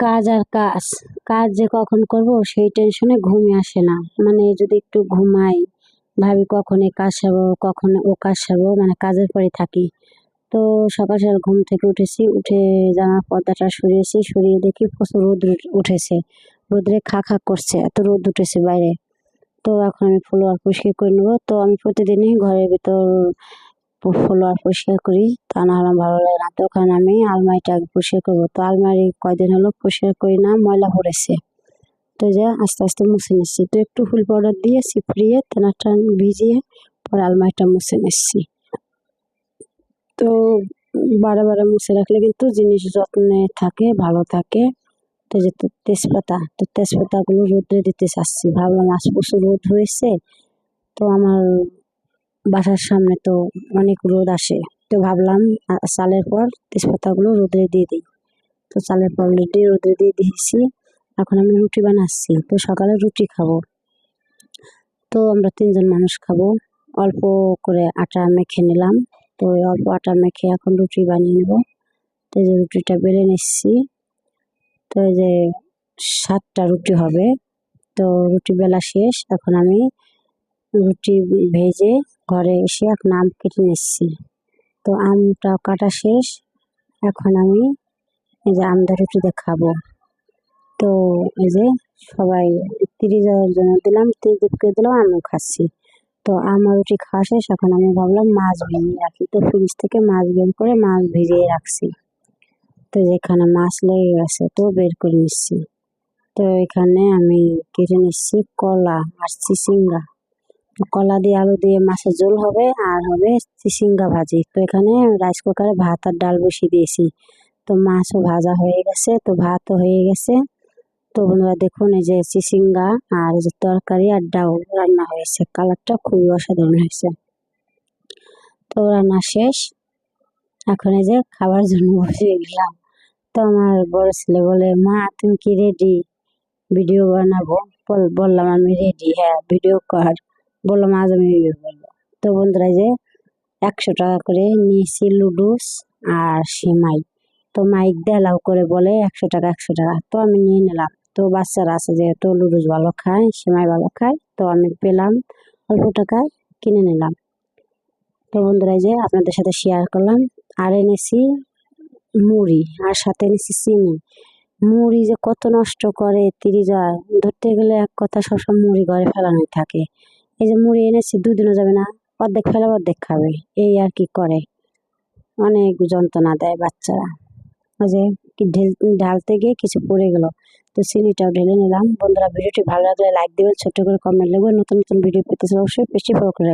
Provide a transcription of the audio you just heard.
কাজ আর কাজ কাজ যে কখন করব সেই টেনশনে ঘুমই আসে না। মানে যদি একটু ঘুমাই, ভাবি কখন এ কাজ সারবো, কখন ও কাজ সারবো মানে কাজের পরে থাকি। তো সকাল সকাল ঘুম থেকে উঠেছি, উঠে জামা পর্দাটা সরিয়েছি, সরিয়ে দেখি প্রচুর রোদ উঠেছে। রোদ্রে খা খা করছে, এত রোদ উঠেছে বাইরে। তো এখন আমি ফ্লোয়ার পরিষ্কার করে নেব। তো আমি প্রতিদিনই ঘরের ভিতর ফ্লোয়ার পরিষ্কার করি। তা না হলে ভালো লাগে না। তখন আমি আলমারিটা পরিষ্কার করব। তো আলমারি কয়দিন হলো পরিষ্কার করি না, ময়লা পড়েছে। তো যে, আস্তে আস্তে মুছে নিচ্ছি। তো একটু ফুল পাউডার দিয়ে সিপড়িয়ে তেনাটা ভিজিয়ে পরে আলমারিটা মুছে নিচ্ছি। তো বারে বারে মুছে রাখলে কিন্তু জিনিস যত্নে থাকে, ভালো থাকে। তো যে তেজপাতা, তো তেজপাতাগুলো রোদ্রে দিতে চাচ্ছি। ভাবলাম আজ প্রচুর রোদ হয়েছে, তো আমার বাসার সামনে তো অনেক রোদ আসে। তো ভাবলাম চালের পর তেজপাতাগুলো রোদে দিয়ে দিই। তো চালের পর অলরেডি রোদে দিয়ে দিয়েছি। এখন আমি রুটি বানাচ্ছি। তো সকালে রুটি খাব। তো আমরা তিনজন মানুষ খাব। অল্প করে আটা মেখে নিলাম। তো অল্প আটা মেখে এখন রুটি বানিয়ে নেব। তো এই যে রুটিটা বেড়ে নিচ্ছি। তো এই যে সাতটা রুটি হবে। তো রুটি বেলা শেষ। এখন আমি রুটি ভেজে ঘরে এসে এখন আম কেটে নিচ্ছি। তো আমটা কাটা শেষ। এখন আমি এই যে আমদা রুটিতে খাব। তো এই যে সবাই তিরিশ জনের জন্য দিলাম তিরিশকে দিলাম, আমিও খাচ্ছি। তো আমার রুটি খাওয়া শেষ। এখন আমি ভাবলাম মাছ ভেঙে রাখি। তো ফ্রিজ থেকে মাছ বের করে মাছ ভিজিয়ে রাখছি। তো যেখানে মাছ লেগে গেছে তো বের করে নিচ্ছি। তো এখানে আমি কেটে নিচ্ছি কলা আর চিচিঙ্গা। কলা দিয়ে আলু দিয়ে মাছের ঝোল হবে, আর হবে চিচিঙ্গা ভাজি। তো এখানে রাইস কুকারে ভাত আর ডাল বসিয়ে দিয়েছি। তো মাছও ভাজা হয়ে গেছে, তো ভাতও হয়ে গেছে। তো বন্ধুরা দেখুন, এই যে চিচিঙ্গা আর যে তরকারি আর ডাউল রান্না হয়েছে। কালারটা খুবই অসাধারণ হয়েছে। তো রান্না শেষ। এখন এই যে খাবার জন্য বসে গেলাম। তো আমার বড় ছেলে বলে, মা, তুমি কি রেডি ভিডিও বানাবো? বললাম, আমি রেডি হ্যাঁ ভিডিও কর। বললাম আজ আমি করব তো বন্ধুরা যে একশো টাকা করে নিয়েছি লুডুস আর সেমাই তো মাইক দেলাও করে বলে, একশো টাকা একশো টাকা। তো আমি নিয়ে নিলাম। তো বাচ্চারা আছে, যেহেতু লুডুস ভালো খায় সেমাই ভালো খায়, তো আমি পেলাম অল্প টাকায় কিনে নিলাম। তো বন্ধুরা যে আপনাদের সাথে শেয়ার করলাম। আর এনেছি মুড়ি আর সাথে এনেছি চিনি। মুড়ি যে কত নষ্ট করে যায় ধরতে গেলে এক কথা সবসময় মুড়ি ঘরে ফেলানোই থাকে। এই যে মুড়ি এনেছি, দুদিনও যাবে না, অর্ধেক ফেলে অর্ধেক খাবে। এই আর কি করে? অনেক যন্ত্রণা দেয় বাচ্চারা। ওই যে ঢেল, ঢালতে গিয়ে কিছু পড়ে গেল। তো চিনিটাও ঢেলে নিলাম। বন্ধুরা, ভিডিওটি ভালো লাগলে লাইক দেবেন ছোট করে কমেন্ট লাগবে নতুন নতুন ভিডিও পেতে অবশ্যই বেশি ফলো করে